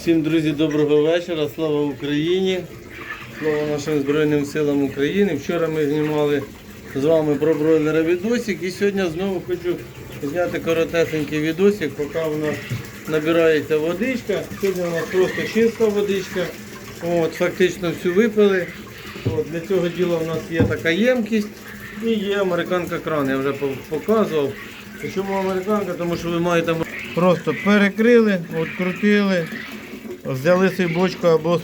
Всім друзі, доброго вечора. Слава Україні! Слава нашим Збройним силам України. Вчора ми знімали з вами про бройлера відосик і сьогодні знову хочу зняти коротесенький відосик, поки у нас набирається водичка. Сьогодні у нас просто чиста водичка. От, фактично всю випили. От, для цього діла у нас є така ємкість і є американка кран. Я вже показував. Чому американка? Тому що ви маєте просто перекрили, відкрутили, взяли свою бочку або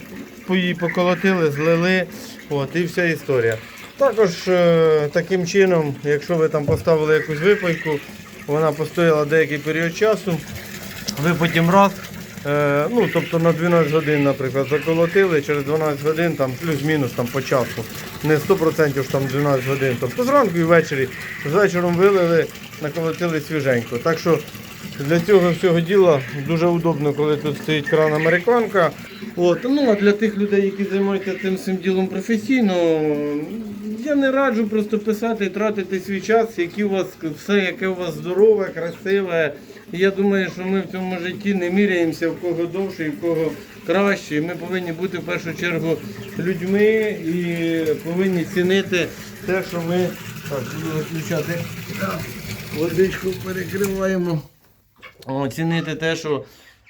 її поколотили, злили. От, і вся історія. Також е, таким чином, якщо ви там поставили якусь випайку, вона постояла деякий період часу, ви потім раз, е, ну тобто на 12 годин, наприклад, заколотили, через 12 годин там плюс-мінус там по часу. Не 100% ж там 12 годин. Тобто зранку і ввечері. З вечором вилили, наколотили свіженько. Так що для цього всього діла дуже удобно, коли тут стоїть кран американка. От, ну а для тих людей, які займаються цим всім ділом професійно, я не раджу просто писати і тратити свій час, які у вас все, яке у вас здорове, красиве. Я думаю, що ми в цьому житті не міряємося, в кого довше і в кого краще. Ми повинні бути в першу чергу людьми і повинні цінити те, що ми так, буду виключати. Водичку перекриваємо. Оцінити те, що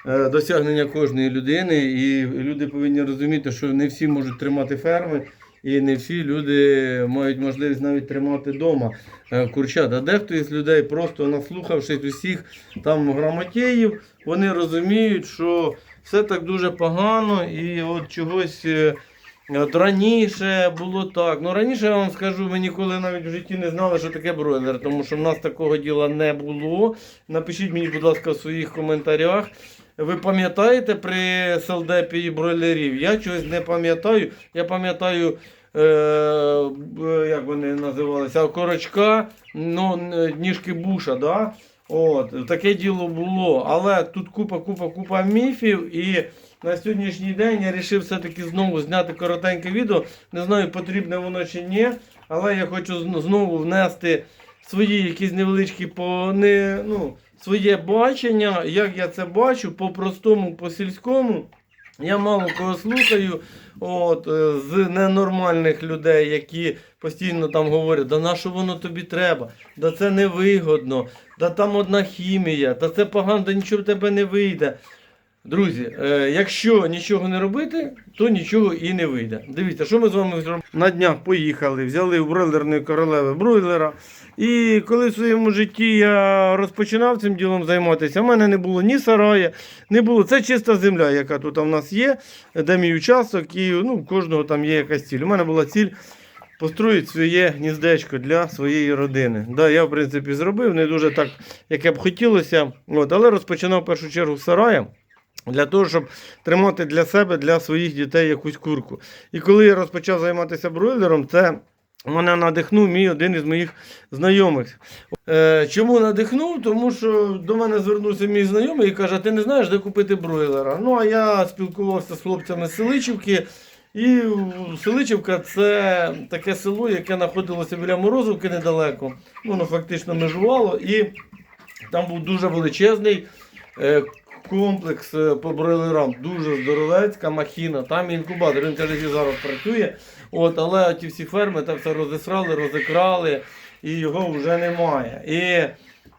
е, досягнення кожної людини, і люди повинні розуміти, що не всі можуть тримати ферми, і не всі люди мають можливість навіть тримати вдома курчат. А дехто із людей, просто наслухавшись усіх там грамотеїв, вони розуміють, що все так дуже погано, і от чогось. Е, От раніше було так. Ну раніше я вам скажу, ми ніколи навіть в житті не знали, що таке бройлер, тому що в нас такого діла не було. Напишіть мені, будь ласка, в своїх коментарях. Ви пам'ятаєте при селдепі бройлерів? Я чогось не пам'ятаю. Я пам'ятаю, е, б- як вони називалися, корочка, ну, ніжки буша. Да? От, таке діло було. Але тут купа, купа, купа міфів і. На сьогоднішній день я вирішив все-таки знову зняти коротеньке відео. Не знаю, потрібне воно чи ні, але я хочу знову внести свої якісь невеличкі по не, ну, своє бачення, як я це бачу, по-простому, по-сільському. Я мало кого слухаю от, е, з ненормальних людей, які постійно там говорять, да на що воно тобі треба, да це невигодно, да там одна хімія, да це погано, да нічого в тебе не вийде. Друзі, е, якщо нічого не робити, то нічого і не вийде. Дивіться, що ми з вами зробимо. На днях поїхали, взяли у бройлерної королеви бройлера. І коли в своєму житті я розпочинав цим ділом займатися, в мене не було ні сарая, не було. Це чиста земля, яка тут в нас є, де мій участок, і ну, у кожного там є якась ціль. У мене була ціль построїти своє гніздечко для своєї родини. Да, я, в принципі, зробив, не дуже так, як я б хотілося, от, але розпочинав в першу чергу з сарая. Для того, щоб тримати для себе, для своїх дітей якусь курку. І коли я розпочав займатися бройлером, це мене надихнув мій один із моїх знайомих. Е, чому надихнув? Тому що до мене звернувся мій знайомий і каже: ти не знаєш, де купити бройлера. Ну, а я спілкувався з хлопцями з Селичівки. І Селичівка це таке село, яке знаходилося біля Морозовки недалеко. Воно фактично межувало. І там був дуже величезний е, комплекс е, по бройлерам, дуже здоровецька махіна. Там інкубатор, він каже, що зараз працює. От, але ті всі ферми там все розісрали, розікрали, і його вже немає. І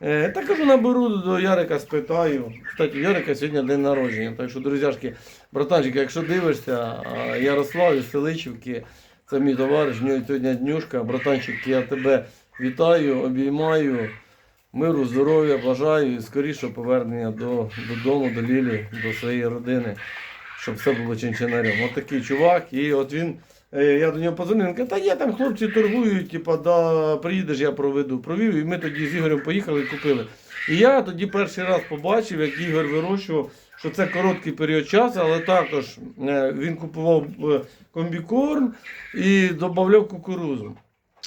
е, так кажу, наберу до Ярика, спитаю. Кстати, Ярика сьогодні день народження. Так що, друзяшки, братанчики, якщо дивишся, Ярослав із Селичівки, це мій товариш, в нього сьогодні днюшка. Братанчик, я тебе вітаю, обіймаю. Миру, здоров'я, бажаю і скорішого повернення до, додому, до Лілі, до своєї родини, щоб все було чинчинарем. От такий чувак, і от він, е, я до нього позвонив, він каже, та є там хлопці торгують, типа, да, приїдеш, я проведу. Провів, і ми тоді з Ігорем поїхали і купили. І я тоді перший раз побачив, як Ігор вирощував, що це короткий період часу, але також е, він купував е, комбікорм і додавав кукурузу.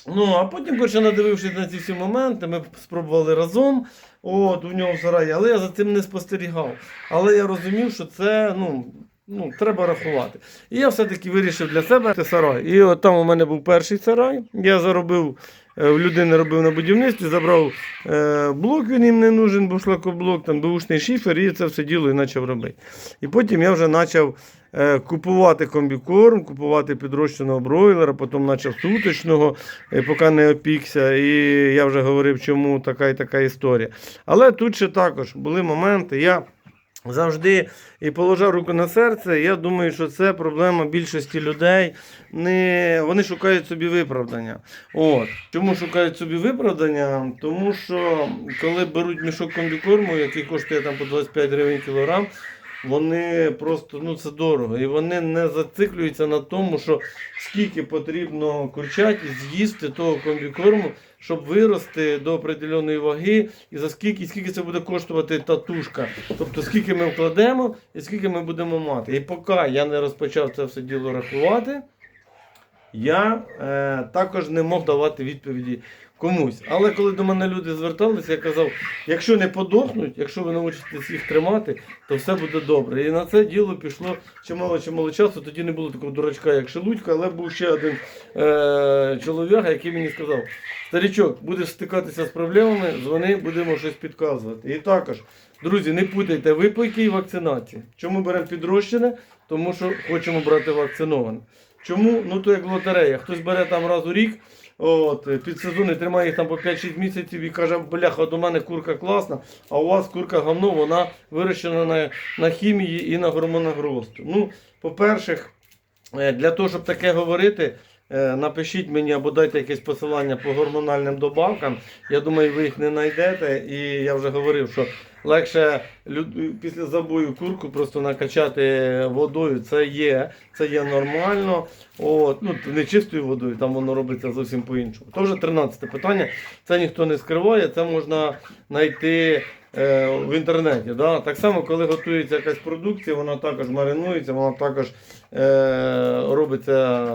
Ну, а потім, коротше, надивившись на ці всі моменти, ми спробували разом. От, у нього в сараї, але я за цим не спостерігав. Але я розумів, що це ну, ну, треба рахувати. І я все-таки вирішив для себе це сарай. І от там у мене був перший сарай. Я заробив в людини робив на будівництві, забрав е, блок, він їм не нужен, був шлакоблок, там бушний шифер, і це все діло і почав робити. І потім я вже почав е, купувати комбікорм, купувати підрощеного бройлера, потім почав суточного, е, поки не опікся. І я вже говорив, чому така і така історія. Але тут ще також були моменти. Я завжди і положа руку на серце. Я думаю, що це проблема більшості людей. Не, вони шукають собі виправдання. От. Чому шукають собі виправдання? Тому що коли беруть мішок комбікорму, який коштує там по 25 гривень кілограм, вони просто ну це дорого. І вони не зациклюються на тому, що скільки потрібно курчаті з'їсти того комбікорму, щоб вирости до определеної ваги, і за скільки, скільки це буде коштувати татушка. Тобто скільки ми вкладемо і скільки ми будемо мати. І поки я не розпочав це все діло рахувати, я е, також не мог давати відповіді комусь. Але коли до мене люди зверталися, я казав, якщо не подохнуть, якщо ви навчитесь їх тримати, то все буде добре. І на це діло пішло чимало чимало часу. Тоді не було такого дурачка, як Шелудько, але був ще один е, чоловік, який мені сказав: Старічок, будеш стикатися з проблемами, дзвони, будемо щось підказувати. І також, друзі, не путайте випойки і вакцинації. Чому беремо підрощене? Тому що хочемо брати вакциноване. Чому? Ну то як лотерея. Хтось бере там раз у рік, от, е, під сезон тримає їх там по 5-6 місяців і каже, бляха, до мене курка класна, а у вас курка говно, вона вирощена на, на хімії і на гормонах росту. Ну, по-перше, е, для того, щоб таке говорити, е, напишіть мені або дайте якесь посилання по гормональним добавкам. Я думаю, ви їх не знайдете. І я вже говорив, що легше люд- після забою курку просто накачати водою. Це є, це є нормально. От, ну, не чистою водою, там воно робиться зовсім по-іншому. То вже 13 питання. Це ніхто не скриває, це можна знайти е, в інтернеті. Да? Так само, коли готується якась продукція, вона також маринується, вона також е, робиться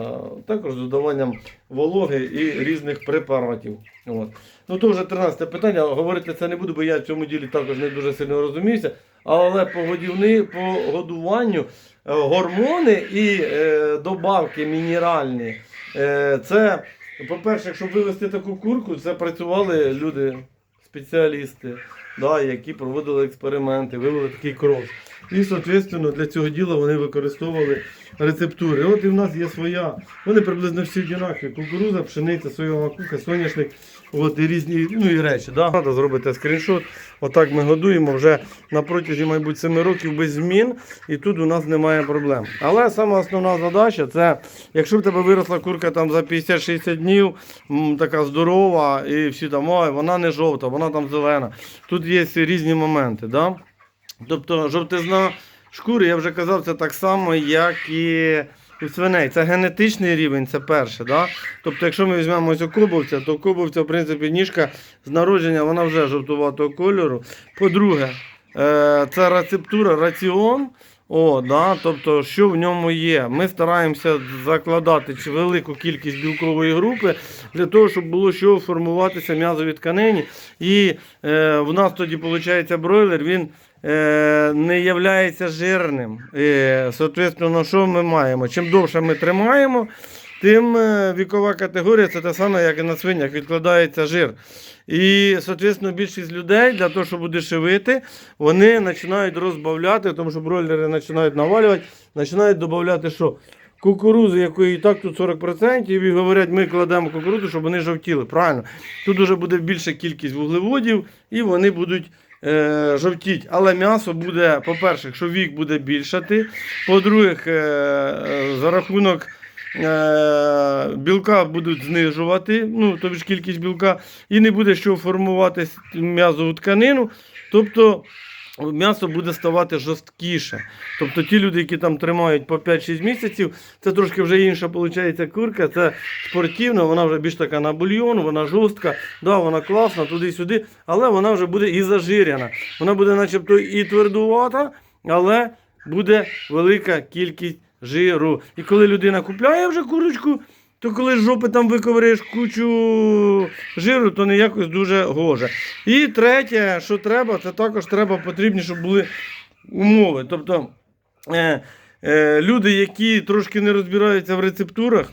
також з додаванням вологи і різних препаратів. От. Ну то вже 13 питання. Говорити це не буду, бо я в цьому ділі також не дуже сильно розуміюся. Але по годівни, по годуванню е, гормони і е, добавки мінеральні. Е, це, по-перше, щоб вивести таку курку, це працювали люди, спеціалісти, да, які проводили експерименти, вивели такий крос. І, соответственно, для цього діла вони використовували рецептури. От і в нас є своя. Вони приблизно всі однакові. Кукуруза, пшениця, соєва макуха, соняшник, от і різні ну, і речі. Да? Треба зробити скріншот. Отак ми годуємо вже на протязі, мабуть, 7 років без змін, і тут у нас немає проблем. Але сама основна задача це, якщо в тебе виросла курка там за 50-60 днів, така здорова, і всі там, ой, вона не жовта, вона там зелена. Тут є різні моменти. Да? Тобто жовтизна шкури, я вже казав, це так само, як і у свиней. Це генетичний рівень, це перше. Да? Тобто, якщо ми візьмемо ось у кобовця, то у в принципі, ніжка з народження вона вже жовтуватого кольору. По-друге, е, це рецептура, раціон. О, да, тобто, що в ньому є? Ми стараємося закладати велику кількість білкової групи для того, щоб було що формуватися м'язові тканині. І е, в нас тоді виходить бройлер, він не являється жирним. Е, соответственно, що ми маємо? Чим довше ми тримаємо, тим е, вікова категорія це те саме, як і на свинях, відкладається жир. І, соответственно, більшість людей для того, щоб удешевити, вони починають розбавляти, тому що бройлери починають навалювати, починають додавати що? Кукурузу, якої і так тут 40%, і говорять, ми кладемо кукурудзу, щоб вони жовтіли. Правильно. Тут вже буде більша кількість вуглеводів, і вони будуть е, жовтіть. Але м'ясо буде, по-перше, що вік буде більшати. По-друге, е, за рахунок е, білка будуть знижувати, ну, ж кількість білка, і не буде що формувати м'язову тканину. Тобто м'ясо буде ставати жорсткіше. Тобто ті люди, які там тримають по 5-6 місяців, це трошки вже інша виходить курка, це спортивна, вона вже більш така на бульйон, вона жорстка, да, вона класна, туди-сюди, але вона вже буде і зажирена. Вона буде начебто і твердувата, але буде велика кількість жиру. І коли людина купляє вже курочку, то коли з жопи там виковиряєш кучу жиру, то не якось дуже гоже. І третє, що треба, це також треба потрібні, щоб були умови. Тобто е, е, люди, які трошки не розбираються в рецептурах,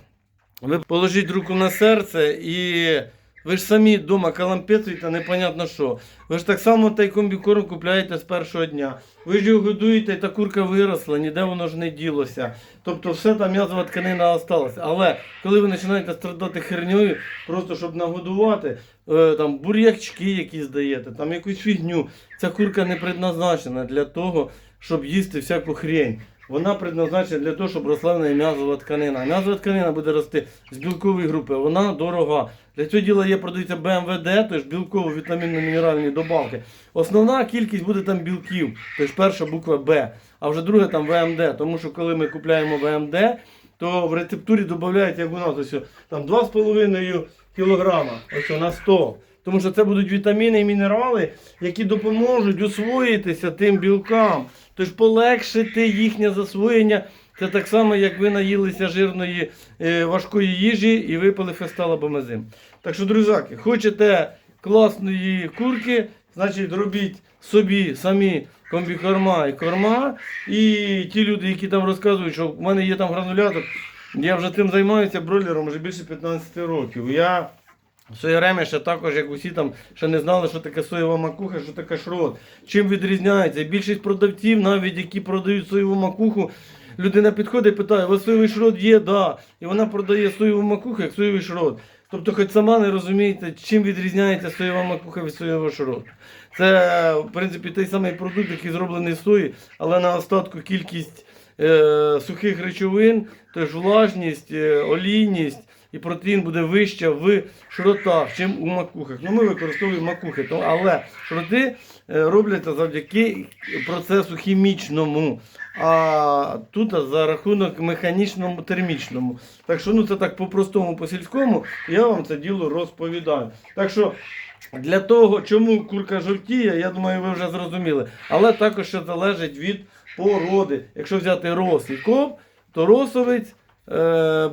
ви положіть руку на серце і Ви ж самі вдома калампецуєте, непонятно що. Ви ж так само той комбікорм купляєте з першого дня. Ви ж його годуєте, і та курка виросла, ніде воно ж не ділося. Тобто все там м'язова тканина осталася. Але коли ви починаєте страдати херньою, просто щоб нагодувати, е, там бур'ячки якісь даєте, там якусь фігню, ця курка не предназначена для того, щоб їсти всяку хрень. Вона предназначена для того, щоб росла в неї м'язова тканина. М'язова тканина буде рости з білкової групи, вона дорога. Для цього діла є продаються БМВД, тож білково-вітамінно-мінеральні добавки. Основна кількість буде там білків, тож перша буква Б, а вже друга там ВМД. Тому що коли ми купляємо ВМД, то в рецептурі додають, як у нас ось, там 2,5 кілограма ось на 100. Тому що це будуть вітаміни і мінерали, які допоможуть освоїтися тим білкам. Тож полегшити їхнє засвоєння. Це так само, як ви наїлися жирної е, важкої їжі і випили фестал або. Так що, друзяки, хочете класної курки, значить робіть собі самі комбікорма і корма. І ті люди, які там розказують, що в мене є там гранулятор, я вже тим займаюся бройлером вже більше 15 років. Я своє время ще також, як усі там ще не знали, що таке соєва макуха, що таке шрот. Чим відрізняється? Більшість продавців, навіть які продають соєву макуху, людина підходить і питає, у вас соєвий шрот є? Да. І вона продає соєву макуху як соєвий шрот. Тобто, хоч сама не розумієте, чим відрізняється соєва макуха від соєвого шроту. Це, в принципі, той самий продукт, який зроблений з сої, але на остатку кількість е, сухих речовин, тож влажність, е, олійність і протеїн буде вища в шротах, чим у макухах. Ну, ми використовуємо макухи, але шроти е, робляться завдяки процесу хімічному. А тут за рахунок механічному термічному. Так що ну це так по-простому, по-сільському, я вам це діло розповідаю. Так що для того, чому курка жовтіє, я думаю, ви вже зрозуміли. Але також ще залежить від породи. Якщо взяти рос і коп, то росовець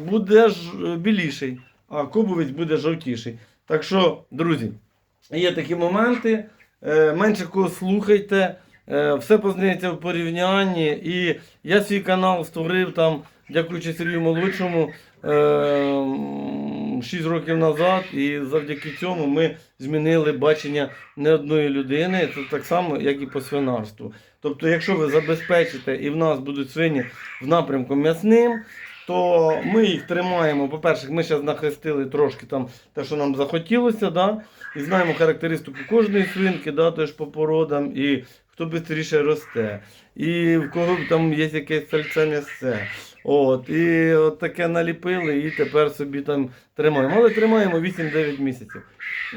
буде ж біліший, а кобовець буде жовтіший. Так що, друзі, є такі моменти. Е, менше кого слухайте. Е, все познається в порівнянні. І я свій канал створив там, дякуючи Сергію Молодшому, е, 6 років назад. І завдяки цьому ми змінили бачення не одної людини. Це так само, як і по свинарству. Тобто, якщо ви забезпечите і в нас будуть свині в напрямку м'ясним, то ми їх тримаємо. По-перше, ми зараз нахрестили трошки там те, що нам захотілося, да? і знаємо характеристику кожної свинки, да? теж по породам, і хто швидше росте, і в кого там є якесь сальце м'ясце. От, і от таке наліпили, і тепер собі там тримаємо. Але тримаємо 8-9 місяців.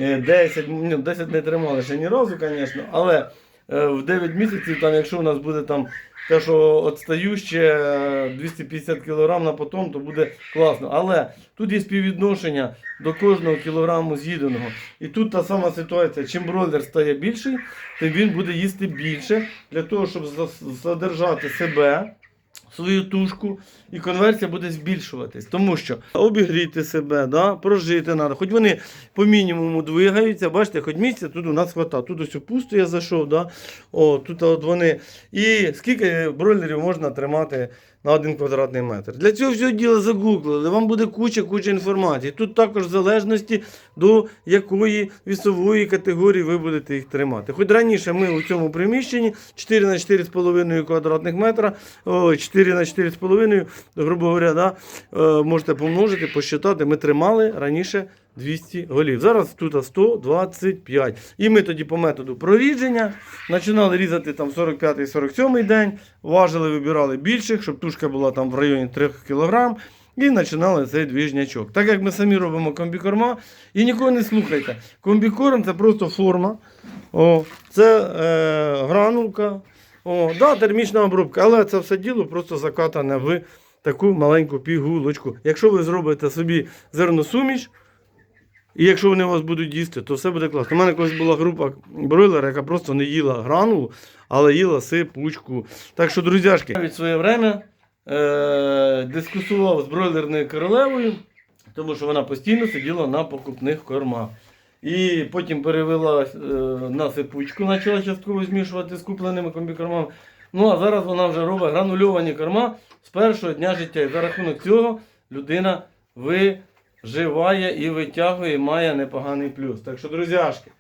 Е, 10, ну, 10 не тримали ще ні разу, звісно, але е, в 9 місяців, там, якщо у нас буде там те, що відстаю ще 250 кг на потом, то буде класно. Але тут є співвідношення до кожного кілограму з'їденого. І тут та сама ситуація. Чим бройлер стає більший, тим він буде їсти більше для того, щоб задержати себе. Свою тушку і конверсія буде збільшуватись, тому що обігріти себе, да, прожити треба. Хоч вони по мінімуму двигаються, бачите, хоч місця тут у нас хватає. Тут ось пусто я зайшов, да, о, тут от вони. І скільки бройлерів можна тримати на один квадратний метр? Для цього всього діло загуглили, вам буде куча куча інформації. Тут також в залежності до якої вісової категорії ви будете їх тримати. Хоч раніше ми у цьому приміщенні 4 на 4,5 квадратних метра, о, 4 на 4,5, грубо говоря, да, е, можете помножити, посчитати. Ми тримали раніше 200 голів. Зараз тут 125. І ми тоді по методу прорідження починали різати там 45-47 день, важили, вибирали більших, щоб тушка була там в районі 3 кг. І починали цей двіжнячок. Так як ми самі робимо комбікорма, і нікого не слухайте. Комбікорм це просто форма. О, це е, гранулка. О, да, термічна обробка, але це все діло просто закатане в таку маленьку пігулочку. Якщо ви зробите собі зерносуміш, і якщо вони вас будуть їсти, то все буде класно. У мене колись була група бройлера, яка просто не їла гранулу, але їла сипучку. Так що, друзяшки, від своє время е- дискусував з бройлерною королевою, тому що вона постійно сиділа на покупних кормах. І потім перевела е, на сипучку, почала частково змішувати з купленими комбікормами. Ну а зараз вона вже робить гранульовані корма з першого дня життя. І за рахунок цього людина ви живає і витягує, має непоганий плюс. Так що, друзяшки,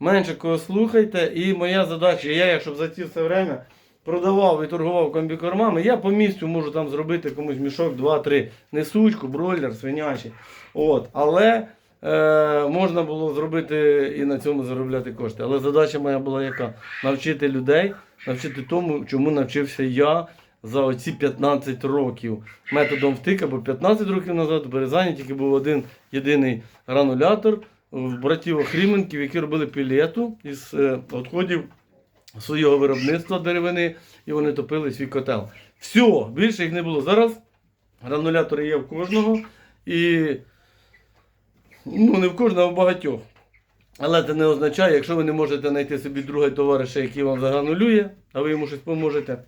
менше кого слухайте. І моя задача, я, якщо б за ці все время продавав і торгував комбікормами, я по місцю можу там зробити комусь мішок 2-3. Не сучку, бройлер, свинячий. От. Але е, можна було зробити і на цьому заробляти кошти. Але задача моя була яка? Навчити людей, навчити тому, чому навчився я за оці 15 років методом втика, бо 15 років назад в Березані тільки був один єдиний гранулятор в братів Охріменків, які робили пілету із е, відходів свого виробництва деревини, і вони топили свій котел. Все, більше їх не було. Зараз гранулятори є в кожного, і ну, не в кожного, а в багатьох. Але це не означає, якщо ви не можете знайти собі другого товариша, який вам загранулює, а ви йому щось поможете,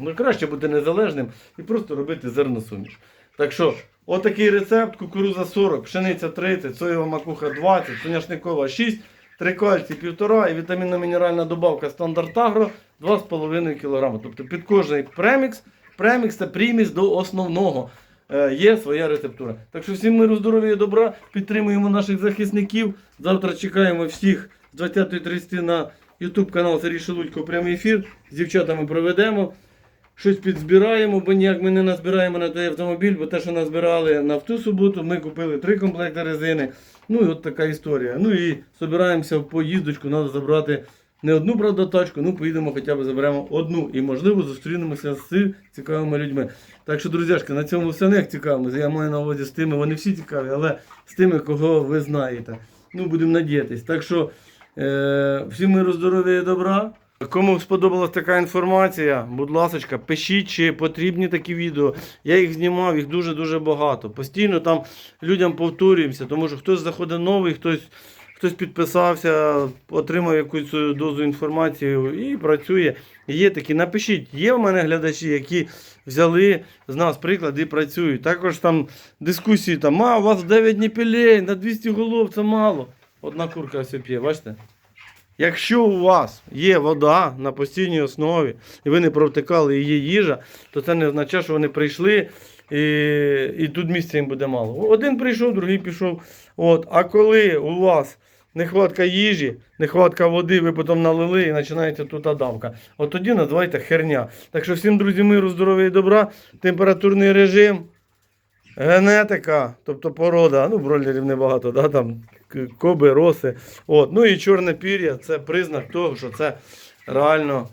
ну краще бути незалежним і просто робити зерносуміш. Так що, отакий рецепт: кукуруза 40, пшениця 30, соєва макуха 20, соняшникова 6, трикальцій 1,5 і вітамінно-мінеральна добавка стандарт агро 2,5 кг. Тобто під кожний премікс, премікс це приміс до основного. Е, Є своя рецептура. Так що всім миру, здоров'я і добра. Підтримуємо наших захисників. Завтра чекаємо всіх з 20.30 на YouTube канал Сергій Шелудько прямий ефір. З дівчатами проведемо. Щось підзбираємо, бо ніяк ми не назбираємо на той автомобіль, бо те, що назбирали на в ту суботу, ми купили три комплекти резини. Ну і от така історія. Ну і збираємося в поїздочку, треба забрати не одну, правда, тачку, ну поїдемо хоча б заберемо одну. І можливо зустрінемося з цікавими людьми. Так що, друзяшки, на цьому все не цікавимося. Я маю на увазі з тими, вони всі цікаві, але з тими, кого ви знаєте. Ну, будемо надіятись. Так що е, всім миру, здоров'я і добра. Кому сподобалась така інформація, будь ласка, пишіть, чи потрібні такі відео. Я їх знімав, їх дуже-дуже багато. Постійно там людям повторюємося, тому що хтось заходить новий, хтось, хтось підписався, отримав якусь дозу інформації і працює. Є такі, напишіть, є в мене глядачі, які взяли з нас приклад і працюють. Також там дискусії, там, а у вас 9 ніпілей, на 200 голов це мало. Одна курка все п'є, бачите? Якщо у вас є вода на постійній основі, і ви не провтикали її їжа, то це не означає, що вони прийшли і, і тут місця їм буде мало. Один прийшов, другий пішов. От. А коли у вас нехватка їжі, нехватка води, ви потім налили і починається тут давка. От тоді називайте херня. Так що всім, друзі, миру, здоров'я і добра, температурний режим. Генетика, тобто порода, ну бройлерів небагато, да, там коби, роси. От. Ну і чорне пір'я це признак того, що це реально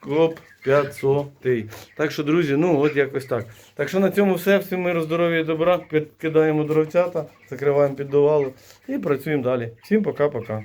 коп 500. Так що, друзі, ну от якось так. Так що на цьому все. Всім миру, здоров'я і добра. Підкидаємо дровцята, закриваємо піддувалу і працюємо далі. Всім пока-пока.